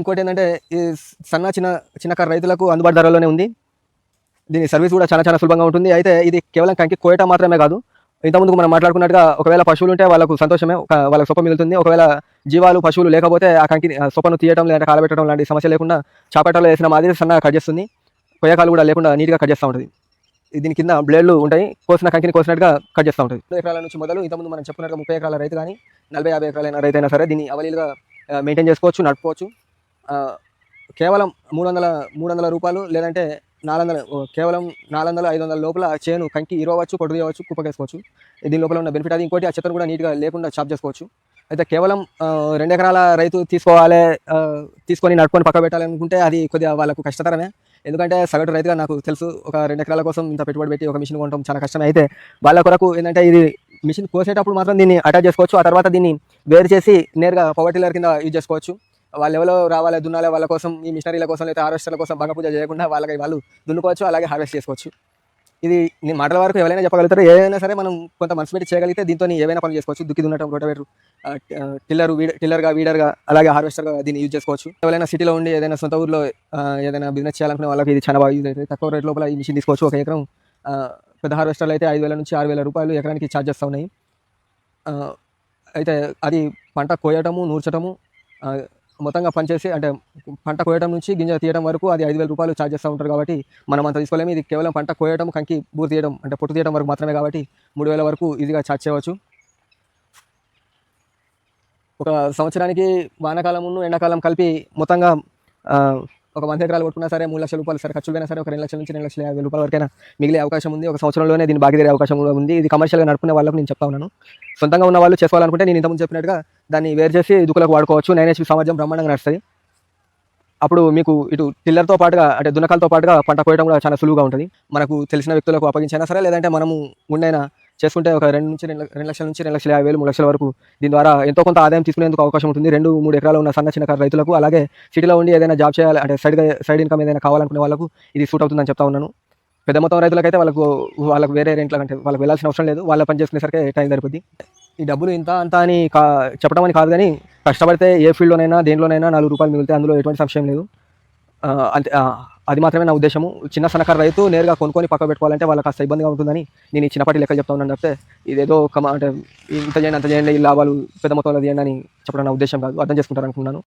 ఇంకోటి ఏంటంటే ఈ సన్న చిన్న చిన్నకారు రైతులకు అందుబాటు ధరలోనే ఉంది. దీని సర్వీస్ కూడా చాలా చాలా సులభంగా ఉంటుంది. అయితే ఇది కేవలం కంకి కోయటం మాత్రమే కాదు. ఇంతకుముందు మనం మాట్లాడుకున్నట్టుగా ఒకవేళ పశువులు ఉంటే వాళ్ళకు సంతోషమే. వాళ్ళకి సొప్ప మిగులుతుంది. ఒకవేళ జీవాలు పశువులు లేకపోతే ఆ కంకి ఆ సొప్పను తీయటం లేదా కాలబెట్టడం లాంటి సమస్య లేకుండా చాపేటలో వేసిన మాదిరి సన్నగా కట్ చేస్తుంది. కొయ్యకాలు కూడా లేకుండా నీట్గా కట్ చేస్తూ ఉంటుంది. దీని కింద బ్లేడ్లు ఉంటాయి. కోసిన కంకిని కోసినట్టుగా కట్ చేస్తూ ఉంటుంది. ముప్పై ఎకరాల నుంచి మొదలు ఇంతకుముందు మనం చెప్పుకున్నట్టుగా ముప్పై ఎకరాల రైతు కానీ నలభై యాభై ఎకరాలైన రైతు అయినా సరే దీన్ని అవలీలుగా మెయింటైన్ చేసుకోవచ్చు నడుపుకోవచ్చు. కేవలం మూడు వందల మూడు వందల రూపాయలు లేదంటే నాలుగు వందల కేవలం నాలుగు వందల ఐదు వందల లోపల ఆ చేను కంకి ఇరవచ్చు కొట్టు తీయవచ్చు కుప్పకేసుకోవచ్చు. దీని లోపల ఉన్న బెనిఫిట్ అది ఇంకోటి ఆ చెత్తను కూడా నీట్గా లేకుండా చాప్ చేసుకోవచ్చు. అయితే కేవలం రెండు ఎకరాల రైతు తీసుకోవాలి తీసుకొని నడుపుకొని పక్క పెట్టాలనుకుంటే అది కొద్దిగా వాళ్ళకు కష్టతరమే. ఎందుకంటే సగటు రైతుగా నాకు తెలుసు ఒక రెండు ఎకరాల కోసం ఇంత పెట్టుబడి పెట్టి ఒక మిషన్ కొనడం చాలా కష్టమే. అయితే వాళ్ళ కొరకు ఏంటంటే ఇది మిషన్ కోసేటప్పుడు మాత్రం దీన్ని అటాచ్ చేసుకోవచ్చు ఆ తర్వాత దీన్ని వేరు చేసి నేరుగా పవర్ టిల్లర్ కింద యూజ్ చేసుకోవచ్చు. వాళ్ళు ఎవరో రావాలి దున్నాలి వాళ్ళ కోసం ఈ మిషనరీల కోసం లేదా హార్వెస్టర్ల కోసం బాగా పూజ చేయకుండా వాళ్ళకి వాళ్ళు దున్నుకోవచ్చు అలాగే హార్వెస్ట్ చేసుకోవచ్చు. ఇది నేను మాటల వరకు ఎవరైనా చెప్పగలుగుతారు ఏదైనా సరే మనం కొంత మనసు పెట్టి చేయగలిగితే దీంతో ఏవైనా పనులు చేసుకోవచ్చు. దుక్కి దున్నటం రోటవేటర్ టిల్లర్ వీడ టిల్లర్గా వీడర్గా అలాగే హార్వెస్టర్గా దీన్ని యూజ్ చేసుకోవచ్చు. ఎవరైనా సిటీలో ఉండి ఏదైనా సొంత ఊర్లో ఏదైనా బిజినెస్ చేయాలనుకునే వాళ్ళకి ఇది చాలా బాగా యూజ్ అవుతుంది. తక్కువ రేట్ లోపల ఈ మిషన్ తీసుకోవచ్చు. ఒక ఎకరం పెద్ద హార్వెస్టర్లు అయితే ఐదు వేల నుంచి ఆరు వేల రూపాయలు ఎకరానికి ఛార్జ్ చేస్తూ ఉన్నాయి. అయితే అది పంట కోయటము నూర్చటము మొత్తంగా పనిచేసి అంటే పంట కోయటం నుంచి గింజ తీయడం వరకు అది ఐదు వేల రూపాయలు ఛార్జ్ చేస్తూ ఉంటారు కాబట్టి మనం అంత తీసుకోలేము. ఇది కేవలం పంట కోయటం కంకి బూరు తీయడం అంటే పొట్టు తీయడం వరకు మాత్రమే కాబట్టి మూడు వేల వరకు ఈజీగా ఛార్జ్ చేయవచ్చు. ఒక సంవత్సరానికి వానాకాలమును ఎండాకాలం కలిపి మొత్తంగా ఒక వంద ఎకరాలు కొట్టుకున్నా సరే మూడు లక్షల రూపాయలు సరే ఖర్చులైనా సరే ఒక రెండు లక్షల నుంచి రెండు లక్షల యాభై రూపాయల వరకైనా మిగిలే అవకాశం ఉంది. ఒక సంవత్సరంలోనే దీని బాగా తీరే అవకాశం కూడా ఉంది. ఇది కమర్షియల్గా నడుపుకునే వాళ్ళకు నేను చెప్తా ఉన్నాను. సొంతంగా ఉన్న వాళ్ళు చేసుకోవాలనుకుంటే నేను ఇంతకుముందు చెప్పినట్టుగా దాన్ని వేరు చేసి దుక్కులకు వాడుకోవచ్చు. నైన్ హెచ్పి సామర్థ్యం బ్రహ్మాండంగా నడుస్తుంది. అప్పుడు మీకు ఇటు టిల్లర్తో పాటుగా అంటే దున్నకాలతో పాటుగా పంట కోయడం కూడా చాలా సులువుగా ఉంటుంది. మనకు తెలిసిన వ్యక్తులకు అప్పగించైనా సరే లేదంటే మనము ఉండైనా చేసుకుంటే ఒక రెండు నుంచి రెండు రెండు లక్షల నుంచి రెండు లక్షల యాభై వేలు మూడు లక్షల వరకు దీని ద్వారా ఎంతో కొంత ఆదాయం తీసుకునేందుకు అవకాశం ఉంటుంది. రెండు మూడు ఎకరాలు ఉన్న సన్న చిన్న రైతులకు అలాగే సిటీలో ఉండి ఏదైనా జాబ్ చేయాలి అంటే సైడ్ సైడ్ ఇన్కమ్ ఏదైనా కావాలనుకునే వాళ్ళకు ఇది సూట్ అవుతుందని చెప్తా ఉన్నాను. పెద్ద మొత్తం రైతులకైతే వాళ్ళకు వాళ్ళకు వేరే రెంట్ల అంటే వాళ్ళకి వెళ్ళాల్సిన అవసరం లేదు. వాళ్ళ పని చేసుకునేసరికి టైం సరిపోద్ది. ఈ డబ్బులు ఇంత అంత అని కా చెప్పడం అని కాదు కానీ కష్టపడితే ఏ ఫీల్డ్లోనైనా దేంట్లోనైనా నాలుగు రూపాయలు మిగిలితే అందులో ఎటువంటి సంశయం లేదు. అంతే అది మాత్రమే నా ఉద్దేశము. చిన్న సన్నకారు రైతు నేరుగా కొనుక్కొని పక్క పెట్టుకోవాలంటే వాళ్ళకి కాస్త ఇబ్బందిగా ఉంటుందని నేను ఈ చిన్నపాటి లెక్కలు చెప్తా ఉన్నాను తప్పితే ఇదేదో కమ అంటే ఇంత చేయండి అంత చేయండి ఈ లాభాలు పెద్ద మొత్తంలో చేయండి అని చెప్పడం నా ఉద్దేశం కాదు. అర్థం చేసుకుంటారు అనుకున్నాను